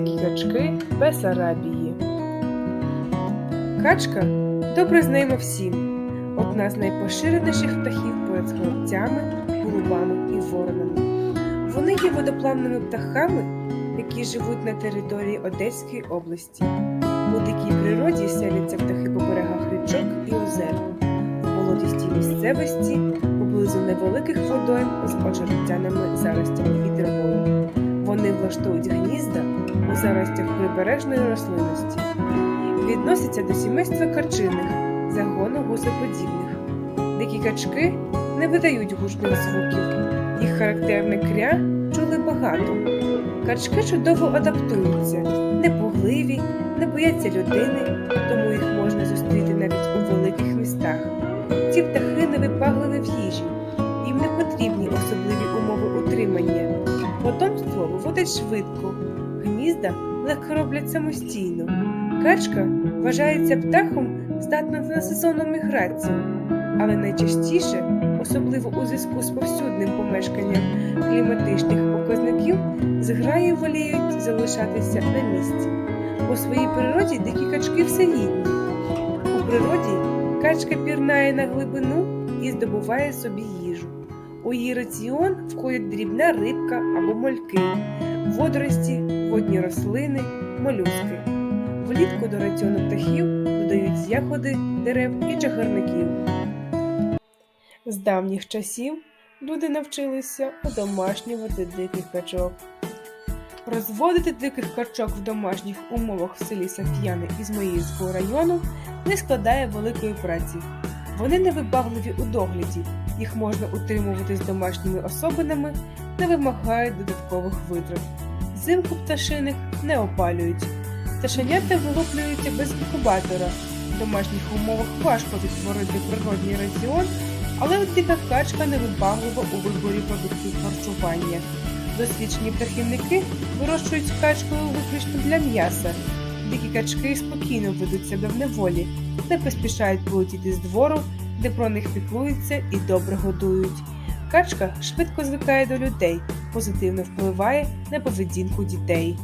качки Бесарабії. Качка добре знайома всім. Одна з найпоширеніших птахів поряд з горобцями, голубами і воронами. Вони є водоплавними птахами, які живуть на території Одеської області. У дикій природі селяться птахи по берегах річок і озер, в болотістій місцевості, поблизу невеликих водойм з очеретяними заростями і травою. Вони влаштовують гнізда у заростях прибережної рослинності. Відносяться до сімейства качиних, загону гусеподібних. Дикі качки не видають гучних звуків. Їх характерне кря чули багато. Качки чудово адаптуються, непугливі, не бояться людини, тому їх можна зустріти навіть у великих містах. Ці птахи невипагливі в їжі, їм не потрібні особливі умови утримання. Потомство виводить швидко, гнізда легко роблять самостійно. Качка вважається птахом здатним на сезонну міграцію, але найчастіше, особливо у зв'язку з повсюдним помешканням кліматичних показників, зграї воліють залишатися на місці. По своїй природі дикі качки всеїдні. У природі качка пірнає на глибину і здобуває собі їжу. У її раціон входять дрібна рибка або мольки, водорості, водні рослини, молюски. Влітку до раціону птахів додають ягоди, дерев і чагарників. З давніх часів люди навчилися одомашнювати диких качок. Розводити диких качок в домашніх умовах в селі Саф'яни Ізмаїльського району не складає великої праці. Вони невибагливі у догляді, їх можна утримувати з домашніми особинами, не вимагають додаткових витрат. Взимку пташиних не опалюють. Пташенята вилуплюються без інкубатора. В домашніх умовах важко відтворити природній раціон, але дика качка не невибаглива у виборі продуктів харчування. Досвідчені птахівники вирощують качкою виключно для м'яса. Дикі качки спокійно ведуть себе в неволі, не поспішають полетіти з двору, де про них піклуються і добре годують. Качка швидко звикає до людей, позитивно впливає на поведінку дітей.